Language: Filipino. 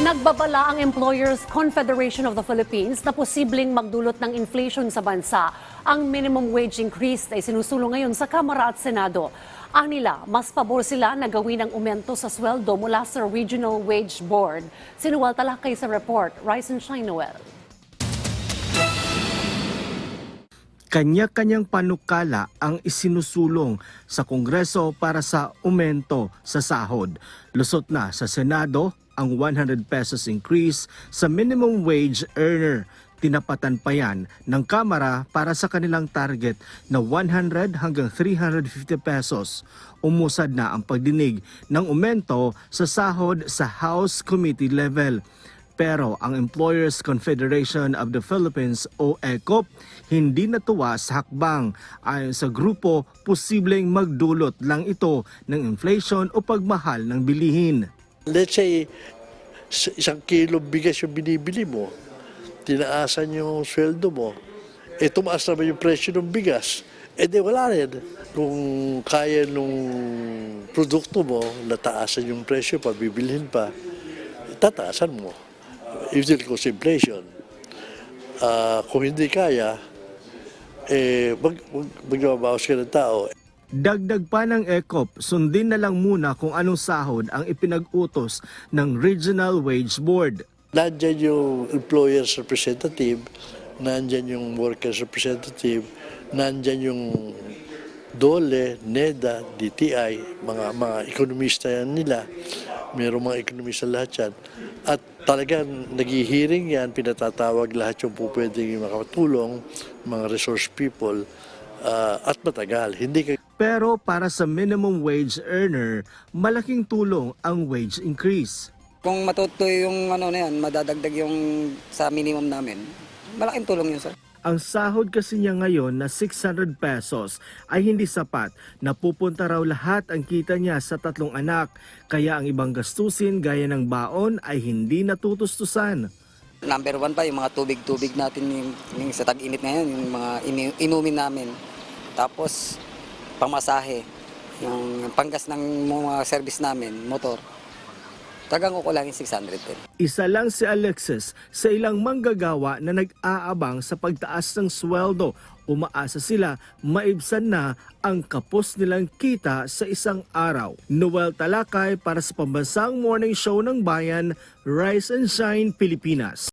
Nagbabala ang Employers Confederation of the Philippines na posibleng magdulot ng inflation sa bansa. Ang minimum wage increase ay sinusulong ngayon sa Kamara at Senado. Ang nila, mas pabor sila na gawin ang umento sa sweldo mula sa Regional Wage Board. Sinuwal talakay sa report, Rise and Shine Noel. Kanya-kanyang panukala ang isinusulong sa Kongreso para sa umento sa sahod. Lusot na sa Senado ang 100 pesos increase sa minimum wage earner. Tinapatan pa yan ng Kamara para sa kanilang target na 100 hanggang 350 pesos. Umusad na ang pagdinig ng umento sa sahod sa House Committee level. Pero ang Employers Confederation of the Philippines o ECOP hindi natuwa sa hakbang. Ayon sa grupo, posibleng magdulot lang ito ng inflation o pagmahal ng bilihin. Let's say, isang kilo bigas yung binibili mo, tinaasan yung sweldo mo, eh tumaas naman yung presyo ng bigas, eh di wala rin. Kung kaya nung produkto mo, nataasan yung presyo pa, bibilhin pa, tataasan mo. It will cause inflation. Ah, kung hindi kaya, eh, mag, mag, magbabawas ka ng tao. Dagdag pa ng ECOP, sundin na lang muna kung anong sahod ang ipinag-utos ng Regional Wage Board. Nandyan yung employer's representative, nandyan yung workers representative, nandyan yung DOLE, NEDA, DTI, mga mga ekonomista yan nila. Merong mga ekonomista lahat yan. At talagang naghihiring yan, pinatatawag lahat yung po pwedeng makatulong, mga resource people, ah, at matagal. Hindi ka Pero para sa minimum wage earner, malaking tulong ang wage increase. Kung matutuloy yung ano na yan, madadagdag yung sa minimum namin, malaking tulong yun, sir. Ang sahod kasi niya ngayon na 600 pesos ay hindi sapat na pupunta raw lahat ang kita niya sa tatlong anak. Kaya ang ibang gastusin gaya ng baon ay hindi natutustusan. Number one pa, yung mga tubig-tubig natin yung, yung sa tag-init ngayon, yung mga ini- inumin namin. Tapos, pamasahe, yung panggas ng mga service namin, motor. Tagang kukulangin 600 din. Isa lang si Alexis sa ilang manggagawa na nag-aabang sa pagtaas ng sweldo. Umaasa sila maibsan na ang kapos nilang kita sa isang araw. Noel Talakay para sa Pambansang Morning Show ng Bayan, Rise and Shine, Pilipinas.